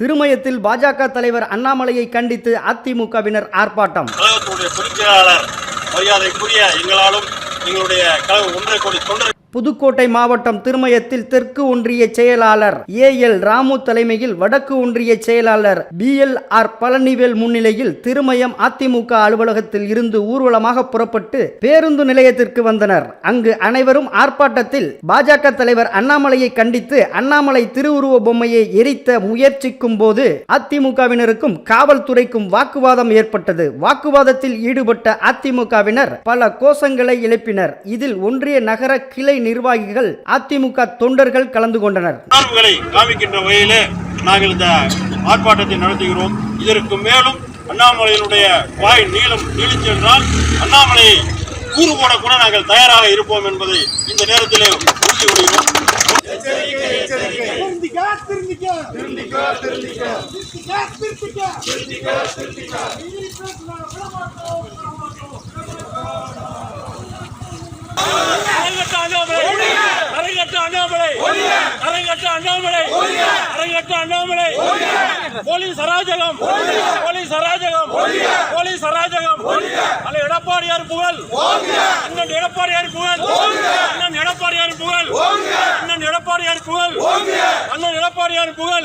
திருமயத்தில் பாஜக தலைவர் அண்ணாமலையை கண்டித்து அதிமுகவினர் ஆர்ப்பாட்டம். கழகத்துடைய பொதுச் மரியாதைக்குரிய எங்களாலும் எங்களுடைய கழக ஒன்றரை கோடி தொண்டர் புதுக்கோட்டை மாவட்டம் திருமயத்தில் தெற்கு ஒன்றிய செயலாளர் ஏ எல் ராமு தலைமையில் வடக்கு ஒன்றிய செயலாளர் பி எல் ஆர் பழனிவேல் முன்னிலையில் திருமயம் அதிமுக அலுவலகத்தில் இருந்து ஊர்வலமாக புறப்பட்டு பேருந்து நிலையத்திற்கு வந்தனர். அங்கு அனைவரும் ஆர்ப்பாட்டத்தில் பாஜக தலைவர் அண்ணாமலையை கண்டித்து அண்ணாமலை திருவுருவ பொம்மையை எரித்த முயற்சிக்கும் போது அதிமுகவினருக்கும் காவல்துறைக்கும் வாக்குவாதம் ஏற்பட்டது. வாக்குவாதத்தில் ஈடுபட்ட அதிமுகவினர் பல கோஷங்களை எழுப்பினர். இதில் ஒன்றிய நகர கிளை நிர்வாகிகள் அதிமுக தொண்டர்கள் கலந்து கொண்டனர். காமிக்கின்ற வகையிலே நாங்கள் இந்த ஆர்ப்பாட்டத்தை நடத்துகிறோம். இதற்கு மேலும் அண்ணாமலையினுடைய வாய் நீளம் நீளிச் சென்றால் அண்ணாமலையை கூறு போட கூட நாங்கள் தயாராக இருப்போம் என்பதை இந்த நேரத்திலே உறுதி கொள்கிறோம் திருந்திக்க திருந்திக்க திருந்திக்க திருந்திக்க திருந்திக்க திருந்திக்க திருந்திக்க அரங்கட்ட அண்ணாமலை அரங்கட்ட அண்ணாமலை அரங்கட்ட அண்ணாமலை அரங்கட்ட அண்ணாமலை. போலீஸ் அராஜகம். போலீஸ் அராஜகம். போலீஸ் அராஜகம். அல்ல எடப்பாடியார் புகழ். அண்ணன் எடப்பாடியார் புகழ். அண்ணன் எடப்பாடியார் புகழ். அண்ணன் எடப்பாடியார் புகழ். அண்ணன் எடப்பாடியார் புகழ்.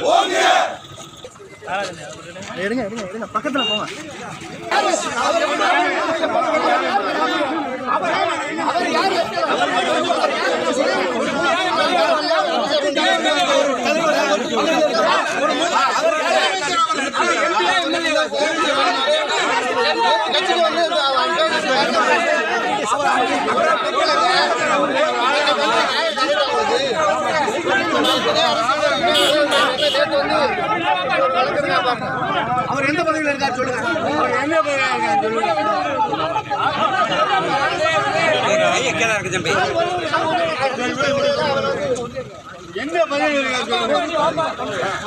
அவர் எந்த பதவியில் இருக்கார் சொல்லுங்க. அவர் எந்த பதவியில் இருக்கார் சொல்லுங்க என்ன பதவியில் இருக்கார் சொல்லுங்க.